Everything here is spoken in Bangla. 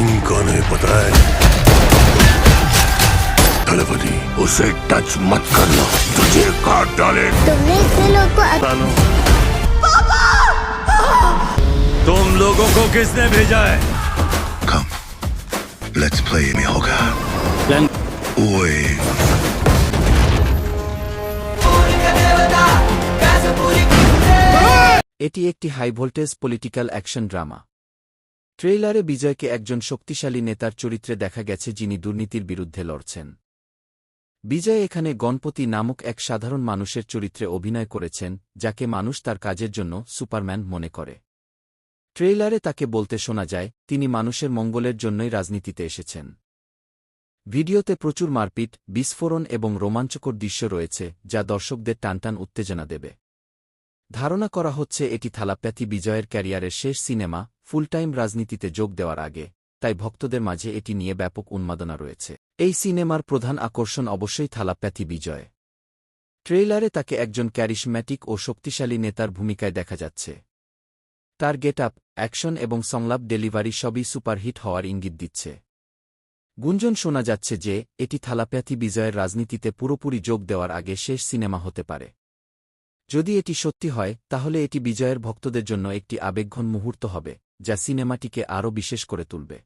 किंग कौन है पता है थलपति उसे टच मत करना तुझे काट डाले तुमने इतने लोग को अ- सालों तुम लोगों को किसने भेजा है कम लेट्स प्ले में होगा प्लान ओए এটি একটি high voltage political action drama ট্রেইলারে বিজয়কে একজন শক্তিশালী নেতার চরিত্রে দেখা গেছে যিনি দুর্নীতির বিরুদ্ধে লড়ছেন। বিজয় এখানে গণপতি নামক এক সাধারণ মানুষের চরিত্রে অভিনয় করেছেন, যাকে মানুষ তার কাজের জন্য সুপারম্যান মনে করে। ট্রেইলারে তাকে বলতে শোনা যায়, তিনি মানুষের মঙ্গলের জন্যই রাজনীতিতে এসেছেন। ভিডিওতে প্রচুর মারপিট, বিস্ফোরণ এবং রোমাঞ্চকর দৃশ্য রয়েছে, যা দর্শকদের টানটান উত্তেজনা দেবে। ধারণা করা হচ্ছে এটি থালাপ্যাথি বিজয়ের ক্যারিয়ারের শেষ সিনেমা ফুল টাইম রাজনীতিতে যোগ দেওয়ার আগে, তাই ভক্তদের মাঝে এটি নিয়ে ব্যাপক উন্মাদনা রয়েছে। এই সিনেমার প্রধান আকর্ষণ অবশ্যই থালাপ্যাথি বিজয়। ট্রেইলারে তাকে একজন ক্যারিশম্যাটিক ও শক্তিশালী নেতার ভূমিকায় দেখা যাচ্ছে। তার গেট আপ অ্যাকশন এবং সংলাপ ডেলিভারি সবই সুপারহিট হওয়ার ইঙ্গিত দিচ্ছে। গুঞ্জন শোনা যাচ্ছে যে, এটি থালাপ্যাথি বিজয়ের রাজনীতিতে পুরোপুরি যোগ দেওয়ার আগে শেষ সিনেমা হতে পারে। যদি এটি সত্যি হয়, তাহলে এটি বিজয়ের ভক্তদের জন্য একটি আবেগঘন মুহূর্ত হবে। যা সিনেমাটিকে আরও বিশেষ করে তুলবে।